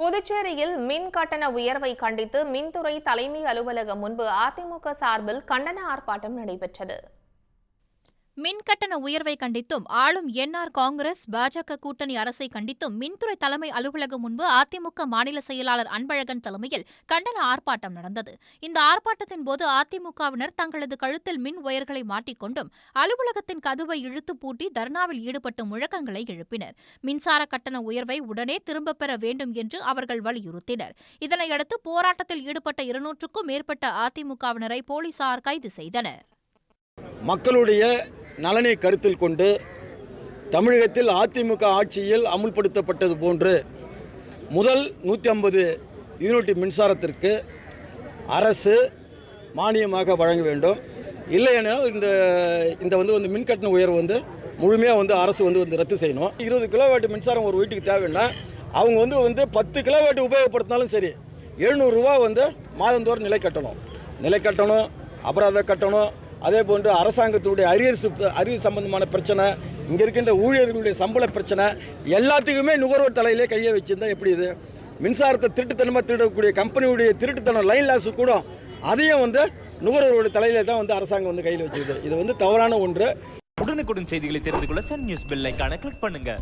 புதுச்சேரியில் மின் கட்டண உயர்வை கண்டித்து மின்துறை தலைமை அலுவலகம் முன்பு அதிமுக சார்பில் கண்டன ஆர்ப்பாட்டம் நடைபெற்றது. மின் கட்டண உயர்வை கண்டித்தும் ஆளும் என்ஆர் காங்கிரஸ் பாஜக கூட்டணி அரசை கண்டித்தும் மின்துறை தலைமை அலுவலகம் முன்பு அதிமுக மாநில செயலாளர் அன்பழகன் தலைமையில் கண்டன ஆர்ப்பாட்டம் நடந்தது. இந்த ஆர்ப்பாட்டத்தின் போது அதிமுகவினர் தங்களது கழுத்தில் மின் ஒயர்களை மாட்டிக்கொண்டும் அலுவலகத்தின் கதவை இழுத்து பூட்டி தர்ணாவில் ஈடுபட்டு முழக்கங்களை எழுப்பினர். மின்சார கட்டண உயர்வை உடனே திரும்பப் பெற வேண்டும் என்று அவர்கள் வலியுறுத்தினர். இதனையடுத்து போராட்டத்தில் ஈடுபட்ட இருநூற்றுக்கும் மேற்பட்ட அதிமுகவினரை போலீசார் கைது செய்தனர். மக்களுடைய நலனை கருத்தில் கொண்டு தமிழகத்தில் அதிமுக ஆட்சியில் அமுல்படுத்தப்பட்டது போன்று முதல் நூற்றி ஐம்பது யூனிட் மின்சாரத்திற்கு அரசு மானியமாக வழங்க வேண்டும். இல்லையெனால் இந்த இந்த வந்து வந்து மின்கட்டண உயர்வு வந்து முழுமையாக வந்து அரசு வந்து வந்து ரத்து செய்யணும். இருபது கிலோவாட் மின்சாரம் ஒரு வீட்டுக்கு தேவைன்னா அவங்க வந்து வந்து பத்து கிலோவாட் உபயோகப்படுத்தினாலும் சரி எழுநூறுரூவா வந்து மாதந்தோறும் நிலை கட்டணும். நிலை கட்டணும் அபராத கட்டணும் அதே போன்று அரசாங்கத்துடைய அரியர்ஸ் அரியர் சம்பந்தமான பிரச்சனை இங்கே இருக்கின்ற ஊழியர்களுடைய சம்பள பிரச்சனை எல்லாத்துக்குமே நுகர்வோர் தலையிலே கையை வச்சுருந்தா எப்படி இது? மின்சாரத்தை திருட்டுத்தனமாக திருடக்கூடிய கம்பெனியுடைய திருட்டுத்தனம் லைன் லாஸ் கூட அதையும் வந்து நுகர்வோருடைய தலையிலே தான் வந்து அரசாங்கம் வந்து கையில் வச்சுருது இது வந்து தவறான ஒன்று. உடனுக்குடன் செய்திகளை தெரிந்து கொள்ள சன் நியூஸ் பெல் ஐகானை கிளிக் பண்ணுங்கள்